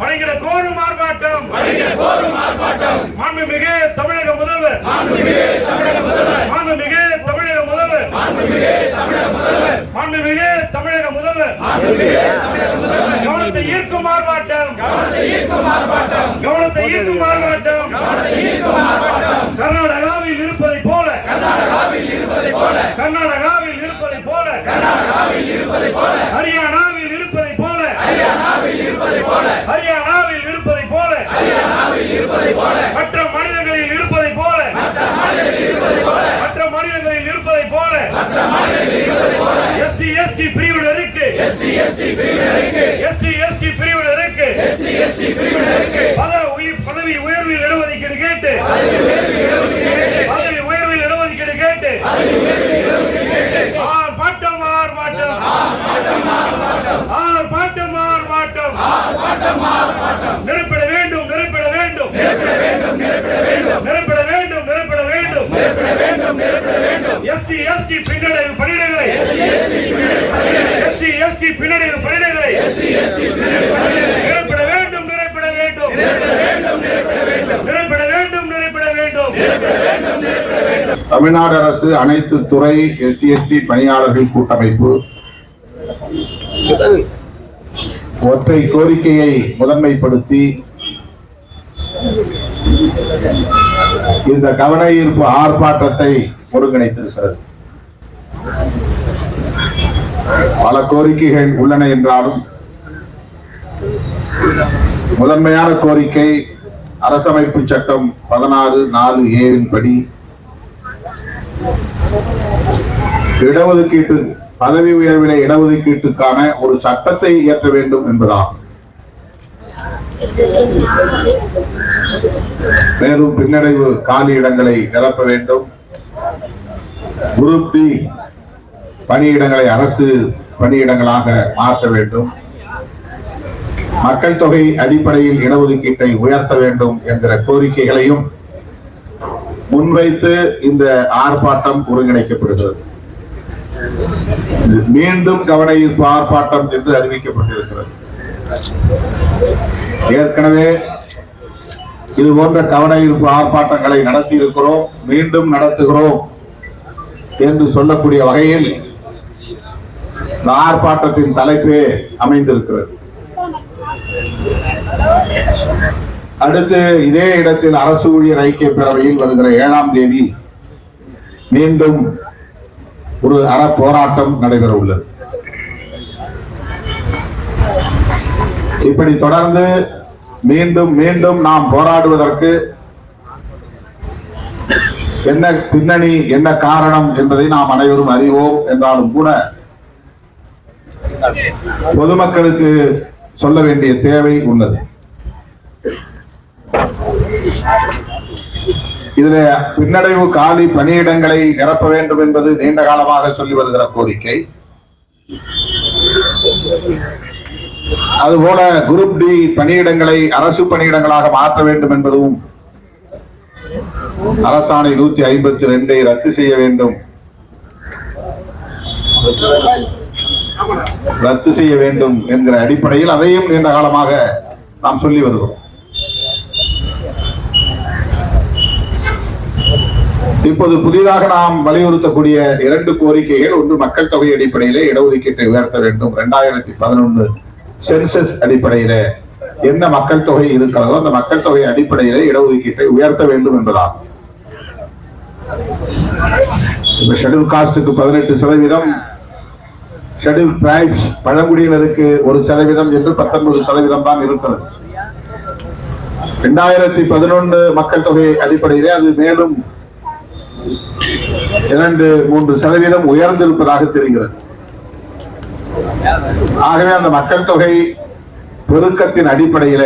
வழங்கிட கோரும் ஆர்ப்பாட்டம் மாண்புமிகு தமிழக முதல்வர். மாண்புமிகு தமிழக முதல்வர். மாண்புமிகு தமிழக முதல்வர். கவனத்தை ஈர்க்கும் ஆர்ப்பாட்டம் கவனத்தை ஈர்க்கும் ஆர்ப்பாட்டம் கர்நாடகாவில் இருப்பதை போல. கர்நாடகாவில் இருப்பதை போல ஹரியானாவில் இருப்பதை போல ஹரியானாவில் இருப்பதை போல. மற்ற மாநிலங்களில் இருப்பதை போல. மற்ற மாநிலங்களில் இருப்பதை போல. எஸ்சி எஸ்டி பிரிவினருக்கு எஸ்சி எஸ்டி பிரிவினருக்கு பதவி உயர்- பதவி உயர்வில் இடஒதுக்கீடு கேட்டு பதவி உயர்வில் இடஒதுக்கீடு கேட்டு ஆர்ப்பாட்டம் ஆர்ப்பாட்டம் ஆர்ப்பாட்டம் ஆர்ப்பாட்டம் நிரப்பிட வேண்டும் நிரப்பிட வேண்டும் நிரப்பிட வேண்டும் நிரப்பிட வேண்டும் எஸ்சி எஸ்டி பின்னடைவு பணியிடங்களை எஸ்சி எஸ்டி பின்னடைவு பணியிடங்களை நிரப்பிட வேண்டும் நிரப்பிட வேண்டும். நிரப்பிட வேண்டும் நிரப்பிட வேண்டும். தமிழ்நாடு அரசு அனைத்து துறை எஸ்சி எஸ்டி பணியாளர்கள் கூட்டமைப்பு ஒற்றை கோரிக்கையை முதன்மைப்படுத்தி இந்த கவன ஈர்ப்பு ஆர்ப்பாட்டத்தை ஒருங்கிணைத்திருக்கிறது. பல கோரிக்கைகள் உள்ளன என்றாலும் முதன்மையான கோரிக்கை அரசமைப்பு சட்டம் பதினாறு நாலு ஏவின் படி இடஒதுக்கீட்டு பதவி உயர்வில இடஒதுக்கீட்டுக்கான ஒரு சட்டத்தை இயற்ற வேண்டும் என்பதாகும். மேலும் பின்னடைவு காலி இடங்களை நிரப்ப வேண்டும். குரூப் டி பணியிடங்களை அரசு பணியிடங்களாக மாற்ற வேண்டும். மக்கள் தொகை அடிப்படையில் இடஒதுக்கீட்டை உயர்த்த வேண்டும் என்கிற கோரிக்கைகளையும் முன்வைத்து இந்த ஆர்ப்பாட்டம் ஒருங்கிணைக்கப்படுகிறது. மீண்டும் கவன ஈர்ப்பு ஆர்ப்பாட்டம் என்று அறிவிக்கப்பட்டிருக்கிறது. ஏற்கனவே இது போன்ற கவன ஈர்ப்பு ஆர்ப்பாட்டங்களை நடத்தியிருக்கிறோம் மீண்டும் நடத்துகிறோம் என்று சொல்லக்கூடிய வகையில் இந்த ஆர்ப்பாட்டத்தின் தலைப்பே அமைந்திருக்கிறது. அடுத்து இதே இடத்தில் அரசு ஊழியர் ஐக்கிய பேரவையில் வருகிற ஏழாம் தேதி மீண்டும் ஒரு அற போராட்டம் நடைபெற உள்ளது. இப்படி தொடர்ந்து மீண்டும் மீண்டும் நாம் போராடுவதற்கு என்ன பின்னணி என்ன காரணம் என்பதை நாம் அனைவரும் அறிவோம். என்றாலும் கூட பொதுமக்களுக்கு சொல்ல வேண்டிய தேவை உள்ளது. இதுல பின்னடைவு காலி பணியிடங்களை நிரப்ப வேண்டும் என்பது நீண்ட காலமாக சொல்லி வருகிற கோரிக்கை. அதுபோல குரூப் டி பணியிடங்களை அரசு பணியிடங்களாக மாற்ற வேண்டும் என்பதும் அரசாணை நூத்தி ஐம்பத்தி ரெண்டை ரத்து செய்ய வேண்டும். ரத்து செய்ய வேண்டும் என்கிற அடிப்படையில் அதையும் நீண்ட காலமாக நாம் சொல்லி வருகிறோம். இப்போது புதிதாக நாம் வலியுறுத்தக்கூடிய இரண்டு கோரிக்கைகள் ஒன்று மக்கள் தொகை அடிப்படையிலே இடஒதுக்கீட்டை உயர்த்த வேண்டும். இரண்டாயிரத்தி பதினொன்று சென்சஸ் அடிப்படையில என்ன மக்கள் தொகை இருக்கிறதோ அந்த மக்கள் தொகை அடிப்படையிலே இடஒதுக்கீட்டை உயர்த்த வேண்டும் என்பதாகும். ஷெடியூல் காஸ்டுக்கு பதினெட்டு சதவீதம் ஷெட்யூல் டிரைப்ஸ் பழங்குடியினருக்கு ஒரு சதவீதம் என்று பத்தொன்பது சதவீதம் தான் இருக்கிறது இரண்டாயிரத்தி பதினொன்று மக்கள் தொகை அடிப்படையிலே அது மேலும் இரண்டு மூன்று சதவீதம் உயர்ந்திருப்பதாக தெரிகிறது. ஆகவே அந்த மக்கள் தொகை பெருக்கத்தின் அடிப்படையில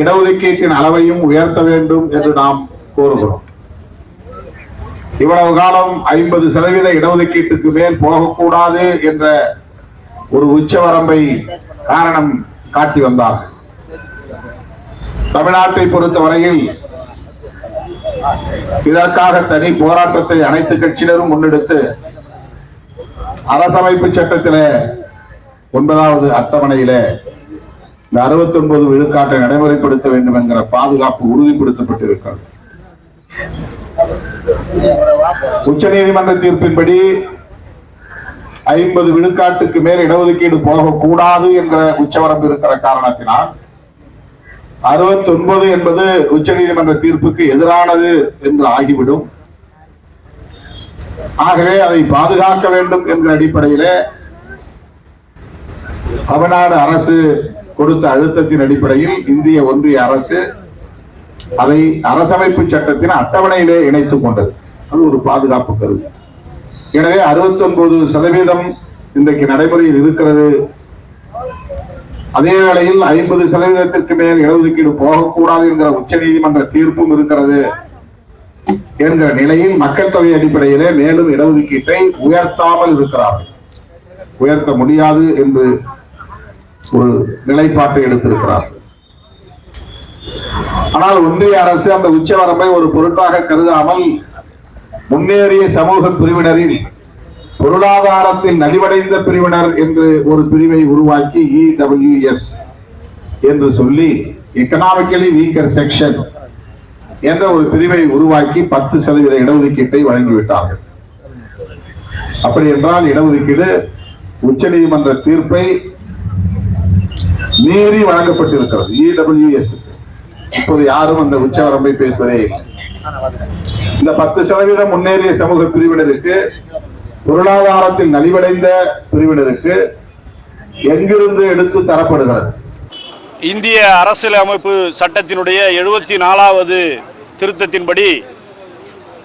இடஒதுக்கீட்டின் அளவையும் உயர்த்த வேண்டும் என்று நாம் கோருகிறோம். இவ்வளவு காலம் ஐம்பது சதவீத இடஒதுக்கீட்டுக்கு மேல் போகக்கூடாது என்ற ஒரு உச்சவரம்பை காரணம் காட்டி வந்தார் தமிழ்நாட்டை பொறுத்தவரையில் இதற்காக தனி போராட்டத்தை அனைத்து கட்சியினரும் முன்னெடுத்து அரசமைப்பு சட்டத்தில ஒன்பதாவது அட்டவணையில இந்த 69 விழுக்காட்டை நடைமுறைப்படுத்த வேண்டும் என்கிற பாதுகாப்பு உறுதிப்படுத்தப்பட்டிருக்கிறது. உச்சநீதிமன்ற தீர்ப்பின்படி ஐம்பது விழுக்காட்டுக்கு மேல் இடஒதுக்கீடு போகக்கூடாது என்ற உச்சவரம்பு இருக்கிற காரணத்தினால் 69 என்பது உச்ச நீதிமன்ற தீர்ப்புக்கு எதிரானது என்று ஆகிவிடும். ஆகவே அதை பாதுகாக்க வேண்டும் என்ற அடிப்படையிலே தமிழ்நாடு அரசு கொடுத்த அழுத்தத்தின் அடிப்படையில் இந்திய ஒன்றிய அரசு அதை அரசமைப்பு சட்டத்தின் அட்டவணையிலே இணைத்துக் கொண்டது. அது ஒரு பாதுகாப்பு கருவி. எனவே 69% சதவீதம் இன்றைக்கு நடைமுறையில் இருக்கிறது. அதே வேளையில் ஐம்பது சதவீதத்திற்கு மேல் இடஒதுக்கீடு போகக்கூடாது என்கிற உச்ச நீதிமன்ற தீர்ப்பும் இருக்கிறது என்கிற நிலையில் மக்கள் தொகை அடிப்படையிலே மேலும் இடஒதுக்கீட்டை உயர்த்தாமல் இருக்கிறார்கள். உயர்த்த முடியாது என்று ஒரு நிலைப்பாட்டை எடுத்திருக்கிறார்கள். ஆனால் ஒன்றிய அரசு அந்த உச்சவரம்பை ஒரு பொருட்டாக கருதாமல் முன்னேறிய சமூக பிரிவினரில் பொருளாதாரத்தில் நலிவடைந்த பிரிவினர் என்று ஒரு பிரிவை உருவாக்கி இடபிள்யூஎஸ் என்று சொல்லி எக்கனாமிக்கலி வீக்கர் செக்ஷன் என்ற ஒரு பிரிவை உருவாக்கி பத்து சதவீத இடஒதுக்கீட்டை வழங்கிவிட்டார்கள். அப்படி என்றால் இடஒதுக்கீடு உச்சநீதிமன்ற தீர்ப்பை மீறி வழங்கப்பட்டிருக்கிறது. இடபிள்யூஎஸ் இப்போது யாரும் அந்த உச்சவரம்பை பேசுவதே இந்த பத்து சதவீதம் முன்னேறிய சமூக பிரிவினருக்கு பொருளாதாரத்தில் நலிவடைந்த பிரிவினருக்கு எங்கிருந்து எடுத்து தரப்படுகிறது? இந்திய அரசியலமைப்பு சட்டத்தினுடைய எழுபத்தி நாலாவது திருத்தத்தின்படி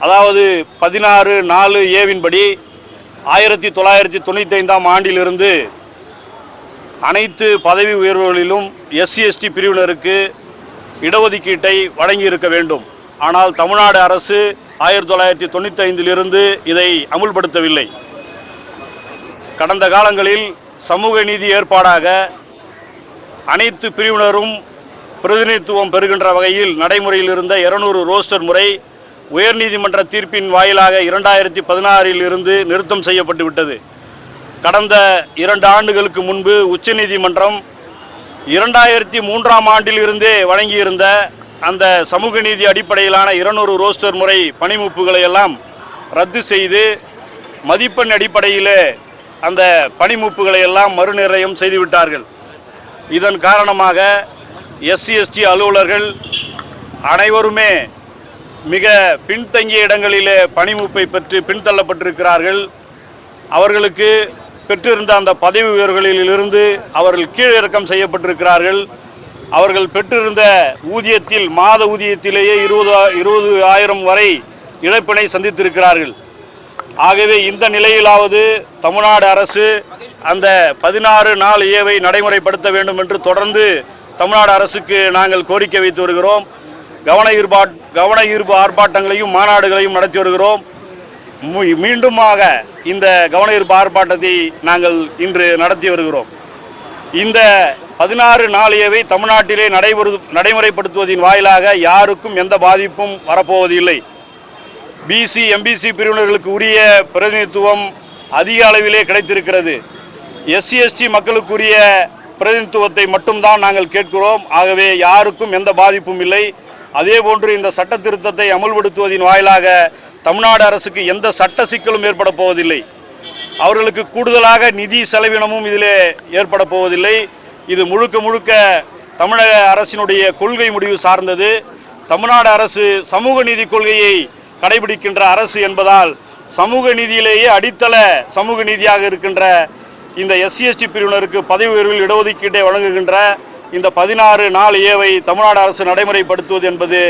அதாவது பதினாறு நாலு ஏவின்படி ஆயிரத்தி தொள்ளாயிரத்தி தொண்ணூற்றி ஐந்தாம் ஆண்டிலிருந்து அனைத்து பதவி உயர்வுகளிலும் எஸ்சி எஸ்டி பிரிவினருக்கு இடஒதுக்கீட்டை வழங்கியிருக்க வேண்டும். ஆனால் தமிழ்நாடு அரசு ஆயிரத்தி தொள்ளாயிரத்தி தொண்ணூற்றி ஐந்திலிருந்து இதை அமுல்படுத்தவில்லை. கடந்த காலங்களில் சமூக நீதி ஏற்பாடாக அனைத்து பிரிவினரும் பிரதிநிதித்துவம் பெறுகின்ற வகையில் நடைமுறையில் இருந்த இருநூறு ரோஸ்டர் முறை உயர்நீதிமன்ற தீர்ப்பின் வாயிலாக இரண்டாயிரத்தி பதினாறில் இருந்து நிறுத்தம் செய்யப்பட்டு விட்டது கடந்த இரண்டு ஆண்டுகளுக்கு முன்பு உச்சநீதிமன்றம் இரண்டாயிரத்தி மூன்றாம் ஆண்டில் இருந்தே வழங்கியிருந்த அந்த சமூக நீதி அடிப்படையிலான இருநூறு ரோஸ்டர் முறை பணிமுப்புகளை எல்லாம் ரத்து செய்து மதிப்பெண் அடிப்படையிலே அந்த பணிமுப்புகளை எல்லாம் மறுநிர்ணயம் செய்துவிட்டார்கள். இதன் காரணமாக எஸ்சி எஸ்டி அலுவலர்கள் அனைவருமே மிக பின்தங்கிய இடங்களிலே பணிமுப்பை பெற்று பின்தள்ளப்பட்டிருக்கிறார்கள். அவர்களுக்கு பெற்றிருந்த அந்த பதவி உயர்வுகளிலிருந்து அவர்கள் கீழிறக்கம் செய்யப்பட்டிருக்கிறார்கள். அவர்கள் பெற்றிருந்த ஊதியத்தில் மாத ஊதியத்திலேயே இருபது இருபது ஆயிரம் வரை இழப்பினை சந்தித்திருக்கிறார்கள். ஆகவே இந்த நிலையிலாவது தமிழ்நாடு அரசு அந்த பதினாறு நாள் ஏவை நடைமுறைப்படுத்த வேண்டும் என்று தொடர்ந்து தமிழ்நாடு அரசுக்கு நாங்கள் கோரிக்கை வைத்து வருகிறோம். கவன ஈர்ப்பாட் கவன ஈர்ப்பு ஆர்ப்பாட்டங்களையும் மாநாடுகளையும் நடத்தி வருகிறோம். மீண்டுமாக இந்த கவனஈர்ப்பு ஆர்ப்பாட்டத்தை நாங்கள் இன்று நடத்தி வருகிறோம். இந்த பதினாறு நாளையவை தமிழ்நாட்டிலே நடைபெறு நடைமுறைப்படுத்துவதின் வாயிலாக யாருக்கும் எந்த பாதிப்பும் வரப்போவதில்லை. பிசி எம்பிசி பிரிவினர்களுக்கு உரிய பிரதிநிதித்துவம் அதிக அளவிலே கிடைத்திருக்கிறது. எஸ்சி எஸ்டி மக்களுக்குரிய பிரதிநிதித்துவத்தை மட்டும்தான் நாங்கள் கேட்கிறோம். ஆகவே யாருக்கும் எந்த பாதிப்பும் இல்லை. அதேபோன்று இந்த சட்ட திருத்தத்தை அமுல்படுத்துவதின் வாயிலாக தமிழ்நாடு அரசுக்கு எந்த சட்ட சிக்கலும் ஏற்பட போவதில்லை. அவர்களுக்கு கூடுதலாக நிதி செலவினமும் இதிலே ஏற்பட போவதில்லை. இது முழுக்க முழுக்க தமிழக அரசினுடைய கொள்கை முடிவு சார்ந்தது. தமிழ்நாடு அரசு சமூக நீதி கொள்கையை கடைபிடிக்கின்ற அரசு என்பதால் சமூக நீதியிலேயே அடித்தள சமூக நீதியாக இருக்கின்ற இந்த எஸ்சிஎஸ்டி பிரிவினருக்கு பதவி உயர்வில் இடஒதுக்கீட்டை வழங்குகின்ற இந்த பதினாறு நாள் ஏவை தமிழ்நாடு அரசு நடைமுறைப்படுத்துவது என்பது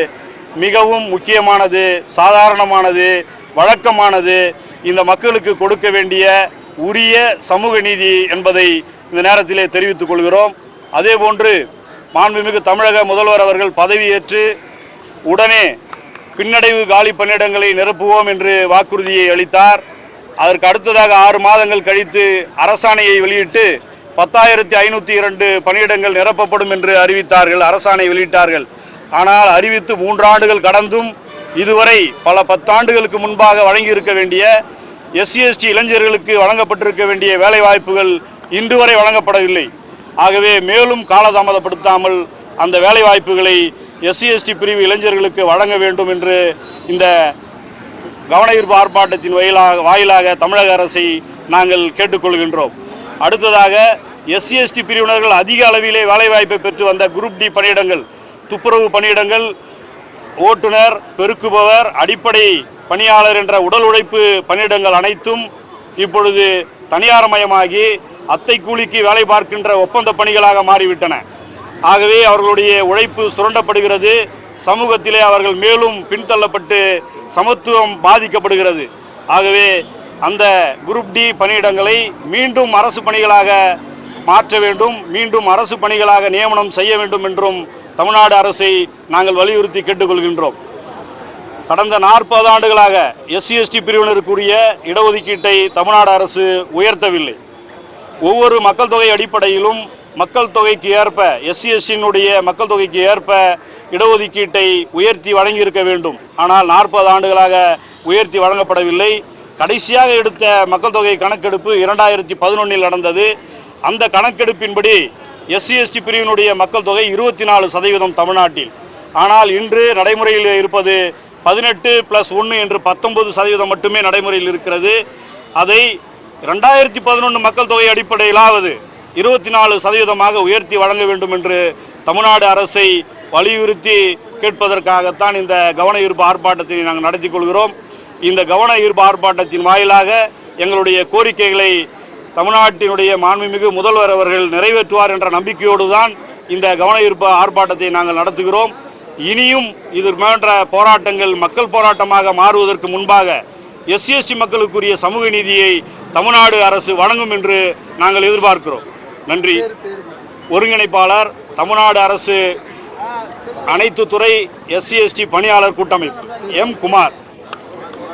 மிகவும் முக்கியமானது சாதாரணமானது வழக்கமானது. இந்த மக்களுக்கு கொடுக்க வேண்டிய உரிய சமூக நீதி என்பதை இந்த நேரத்திலே தெரிவித்துக் கொள்கிறோம். அதேபோன்று மாண்புமிகு தமிழக முதல்வர் அவர்கள் பதவியேற்று உடனே பின்னடைவு காலி பணியிடங்களை நிரப்புவோம் என்று வாக்குறுதியை அளித்தார். அதற்கு அடுத்ததாக ஆறு மாதங்கள் கழித்து அரசாணையை வெளியிட்டு பத்தாயிரத்தி ஐநூற்றி இரண்டு பணியிடங்கள் நிரப்பப்படும் என்று அறிவித்தார்கள் அரசாணை வெளியிட்டார்கள். ஆனால் அறிவித்து மூன்றாண்டுகள் கடந்தும் இதுவரை பல பத்தாண்டுகளுக்கு முன்பாக வழங்கியிருக்க வேண்டிய எஸ்சிஎஸ்டி இளைஞர்களுக்கு வழங்கப்பட்டிருக்க வேண்டிய வேலைவாய்ப்புகள் இன்று வரை வழங்கப்படவில்லை. ஆகவே மேலும் காலதாமதப்படுத்தாமல் அந்த வேலைவாய்ப்புகளை எஸ்சிஎஸ்டி பிரிவு இளைஞர்களுக்கு வழங்க வேண்டும் என்று இந்த கவனஈர்ப்பு ஆர்ப்பாட்டத்தின் வாயிலாக வாயிலாக தமிழக அரசை நாங்கள் கேட்டுக்கொள்கின்றோம். அடுத்ததாக எஸ்சிஎஸ்டி பிரிவினர்கள் அதிக அளவிலே வேலைவாய்ப்பை பெற்று வந்த குரூப் டி பணியிடங்கள் துப்புரவு பணியிடங்கள் ஓட்டுநர் பெருக்குபவர் அடிப்படை பணியாளர் என்ற உடல் உழைப்பு பணியிடங்கள் அனைத்தும் இப்பொழுது தனியார்மயமாகி அத்தை கூலிக்கு வேலை பார்க்கின்ற ஒப்பந்த பணிகளாக மாறிவிட்டன. ஆகவே அவர்களுடைய உழைப்பு சுரண்டப்படுகிறது. சமூகத்திலே அவர்கள் மேலும் பின்தள்ளப்பட்டு சமத்துவம் பாதிக்கப்படுகிறது. ஆகவே அந்த குரூப் டி பணியிடங்களை மீண்டும் அரசு பணிகளாக மாற்ற வேண்டும். மீண்டும் அரசு பணிகளாக நியமனம் செய்ய வேண்டும் என்றும் தமிழ்நாடு அரசை நாங்கள் வலியுறுத்தி கேட்டுக்கொள்கின்றோம். கடந்த நாற்பது ஆண்டுகளாக எஸ்சி எஸ்டி பிரிவினருக்குரிய இடஒதுக்கீட்டை தமிழ்நாடு அரசு உயர்த்தவில்லை. ஒவ்வொரு மக்கள் தொகை அடிப்படையிலும் மக்கள் தொகைக்கு ஏற்ப எஸ்சி எஸ்டியினுடைய மக்கள் தொகைக்கு ஏற்ப இடஒதுக்கீட்டை உயர்த்தி வழங்கியிருக்க வேண்டும். ஆனால் நாற்பது ஆண்டுகளாக உயர்த்தி வழங்கப்படவில்லை. கடைசியாக எடுத்த மக்கள் தொகை கணக்கெடுப்பு இரண்டாயிரத்தி பதினொன்றில் நடந்தது. அந்த கணக்கெடுப்பின்படி எஸ்சி எஸ்டி பிரிவினுடைய மக்கள் தொகை இருபத்தி நாலு சதவீதம் தமிழ்நாட்டில். ஆனால் இன்று நடைமுறையில் இருப்பது பதினெட்டு ப்ளஸ் ஒன்று என்று பத்தொன்பது சதவீதம் மட்டுமே நடைமுறையில் இருக்கிறது. அதை ரெண்டாயிரத்தி பதினொன்று மக்கள் தொகை அடிப்படையிலாவது இருபத்தி நாலு சதவீதமாக உயர்த்தி வழங்க வேண்டும் என்று தமிழ்நாடு அரசை வலியுறுத்தி கேட்பதற்காகத்தான் இந்த கவன ஈர்ப்பு ஆர்ப்பாட்டத்தை நாங்கள் நடத்தி கொள்கிறோம். இந்த கவன ஈர்ப்பு ஆர்ப்பாட்டத்தின் வாயிலாக எங்களுடைய கோரிக்கைகளை தமிழ்நாட்டினுடைய மாண்புமிகு முதல்வர் அவர்கள் நிறைவேற்றுவார் என்ற நம்பிக்கையோடு தான் இந்த கவன ஈர்ப்பு ஆர்ப்பாட்டத்தை நாங்கள் நடத்துகிறோம். இனியும் இது போன்ற போராட்டங்கள் மக்கள் போராட்டமாக மாறுவதற்கு முன்பாக எஸ்சி எஸ்டி மக்களுக்குரிய சமூக நீதியை தமிழ்நாடு அரசு வழங்கும் என்று நாங்கள் எதிர்பார்க்கிறோம். நன்றி. ஒருங்கிணைப்பாளர் தமிழ்நாடு அரசு அனைத்து துறை எஸ்சி எஸ்டி பணியாளர் கூட்டமைப்பு எம் குமார்.